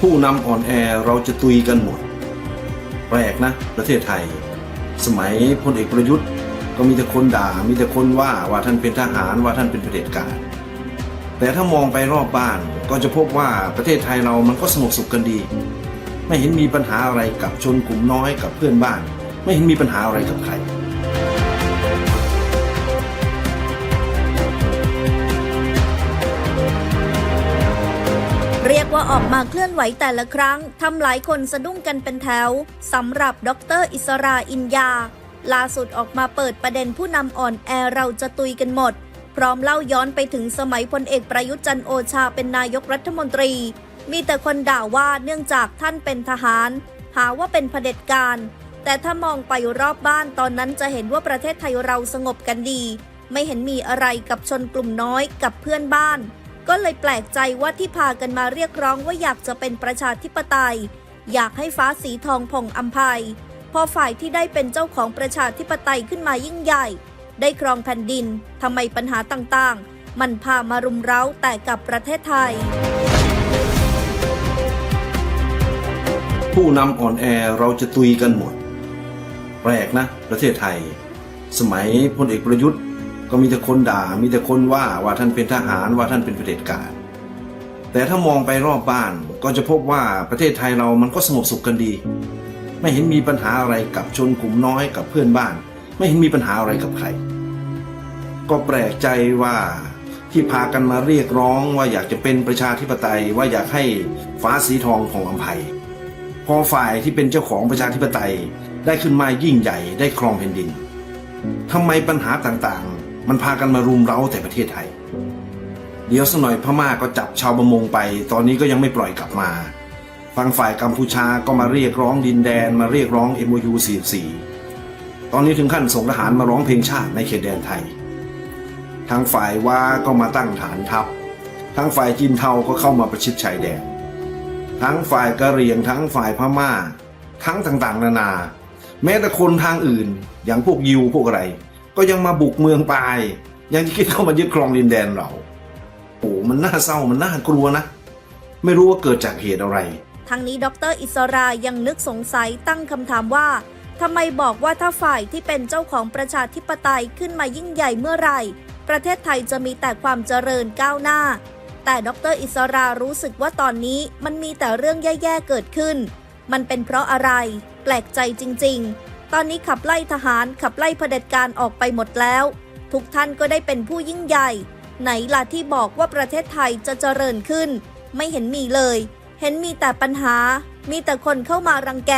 ผู้นำอ่อนแอเราจะตุยกันหมด แปลกนะ ประเทศไทย สมัยพลเอกประยุทธ์ ก็มีแต่คนด่า มีแต่คนว่าว่าท่านเป็นทหารว่าท่านเป็นเผด็จการ แต่ถ้ามองไปรอบบ้านก็จะพบว่าประเทศไทยเรามันก็สงบสุขกันดี ไม่เห็นมีปัญหาอะไรกับชนกลุ่มน้อยกับเพื่อนบ้าน ไม่เห็นมีปัญหาอะไรกับใคร ว่าออกมาเคลื่อนไหวแต่ละครั้งทำหลายคนสะดุ้งกันเป็นแถวสำหรับดรอิสราอินยา ล่าสุดออกมาเปิดประเด็นผู้นำอ่อนแอเราจะตุยกันหมด พร้อมเล่าย้อนไปถึงสมัยพลเอกประยุทธ์จันโอชาเป็นนายกรัฐมนตรี มีแต่คนด่าว่าเนื่องจากท่านเป็นทหาร หาว่าเป็นเผด็จการ แต่ถ้ามองไปรอบบ้านตอนนั้นจะเห็นว่าประเทศไทยเราสงบกันดี ไม่เห็นมีอะไรกับชนกลุ่มน้อยกับเพื่อนบ้าน ก็เลยแปลกใจว่าที่พากันมาเรียกร้องว่าอยากจะเป็นประชาธิปไตย อยากให้ฟ้าสีทองผ่องอัมภัย พอฝ่ายที่ได้เป็นเจ้าของประชาธิปไตยขึ้นมายิ่งใหญ่ ได้ครองแผ่นดินทำไมปัญหาต่างๆ มันพามารุมเร้าแต่กับประเทศไทย ผู้นำอ่อนแอเราจะตุยกันหมด แปลกนะ ประเทศไทย สมัยพลเอกประยุทธ์ ก็มีแต่คนด่า มีแต่คนว่าว่าท่านเป็นทหารว่าท่านเป็นเผด็จการ แต่ถ้ามองไปรอบบ้านก็จะพบว่าประเทศไทยเรามันก็สงบสุขกันดี ไม่เห็นมีปัญหาอะไรกับชนกลุ่มน้อยกับเพื่อนบ้าน ไม่เห็นมีปัญหาอะไรกับใคร ก็แปลกใจว่าที่พากันมาเรียกร้องว่าอยากจะเป็นประชาธิปไตยว่าอยากให้ฟ้าสีทองของอภัยพอฝ่ายที่เป็นเจ้าของประชาธิปไตยได้ขึ้นมายิ่งใหญ่ได้ครองแผ่นดินทำไมปัญหาต่าง มันพากันมารุมเร้าแต่ประเทศไทย เดี๋ยวสักหน่อยพม่าก็จับชาวประมงไป ตอนนี้ก็ยังไม่ปล่อยกลับมาฝั่งฝ่ายกัมพูชาก็มาเรียกร้องดินแดนมาเรียกร้อง MOU 44 ตอนนี้ถึงขั้นส่งทหารมาร้องเพลงชาติในเขตแดนไทย ทางฝ่ายว่าก็มาตั้งฐานทัพทั้งฝ่ายจีนเทาก็เข้ามาประชิดชายแดน ทั้งฝ่ายกะเหรี่ยงทั้งฝ่ายพม่า ทั้งต่างๆ นานา แม้แต่คนทางอื่นอย่างพวกยิวพวกอะไร ก็ยังมาบุกเมืองไปยยังคิดเข้ามายึดครองดินแดนเราโอ้มันน่าเศร้ามันน่ากลัวนะ ไม่รู้ว่าเกิดจากเหตุอะไร ทั้งนี้ดรอิสรายังนึกสงสัยตั้งคำถามว่าทำไมบอกว่าถ้าฝ่ายที่เป็นเจ้าของประชาธิปไตยขึ้นมายิ่งใหญ่เมื่อไหร่ ประเทศไทยจะมีแต่ความเจริญก้าวหน้า แต่ดรอิสรารู้สึกว่าตอนนี้มันมีแต่เรื่องแย่ๆเกิดขึ้น มันเป็นเพราะอะไร แปลกใจจริง ๆ ตอนนี้ขับไล่ทหารขับไล่เผด็จการออกไปหมดแล้ว ทุกท่านก็ได้เป็นผู้ยิ่งใหญ่ ไหนล่ะที่บอกว่าประเทศไทยจะเจริญขึ้น ไม่เห็นมีเลย เห็นมีแต่ปัญหา มีแต่คนเข้ามารังแก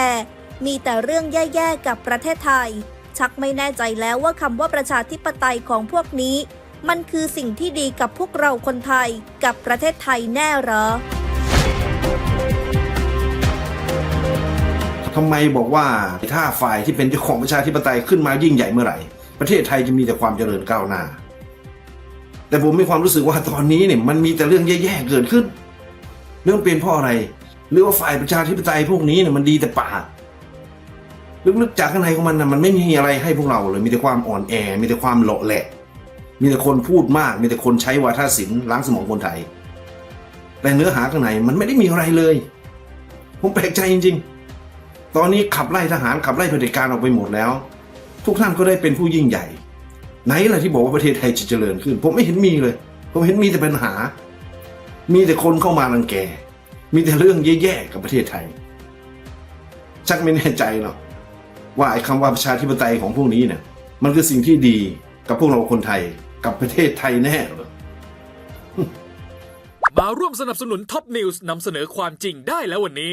มีแต่เรื่องแย่ๆกับประเทศไทย ชักไม่แน่ใจแล้วว่าคำว่าประชาธิปไตยของพวกนี้ มันคือสิ่งที่ดีกับพวกเราคนไทยกับประเทศไทยแน่หรอ ทำไมบอกว่าถ้าฝ่ายที่เป็นเจ้าของประชาธิปไตยขึ้นมายิ่งใหญ่เมื่อไหร่ ประเทศไทยจะมีแต่ความเจริญก้าวหน้า แต่ผมมีความรู้สึกว่าตอนนี้เนี่ยมันมีแต่เรื่องแย่ๆเกิดขึ้น เรื่องเป็นเพราะอะไรหรือว่าฝ่ายประชาธิปไตยพวกนี้เนี่ยมันดีแต่ปากลึกๆจากข้างในของมันนะมันไม่มีอะไรให้พวกเราเลย มีแต่ความอ่อนแอ มีแต่ความเหละแหละ มีแต่คนพูดมาก มีแต่คนใช้วาทศิลป์ล้างสมองคนไทย แต่เนื้อหาข้างในมันไม่ได้มีอะไรเลย ผมแปลกใจจริง ๆ ตอนนี้ขับไล่ทหารขับไล่เผด็จการออกไปหมดแล้ว ทุกท่านก็ได้เป็นผู้ยิ่งใหญ่ ไหนล่ะที่บอกว่าประเทศไทยจะเจริญขึ้น ผมไม่เห็นมีเลย ผมเห็นมีแต่ปัญหา มีแต่คนเข้ามารังแก มีแต่เรื่องแย่ๆกับประเทศไทยชักไม่แน่ใจหรอกว่าไอ้คำว่าประชาธิปไตยของพวกนี้เนี่ย มันคือสิ่งที่ดีกับพวกเราคนไทยกับประเทศไทยแน่เหรอมาร่วมสนับสนุนท็อปนิวส์นำเสนอความจริงได้แล้ววันนี้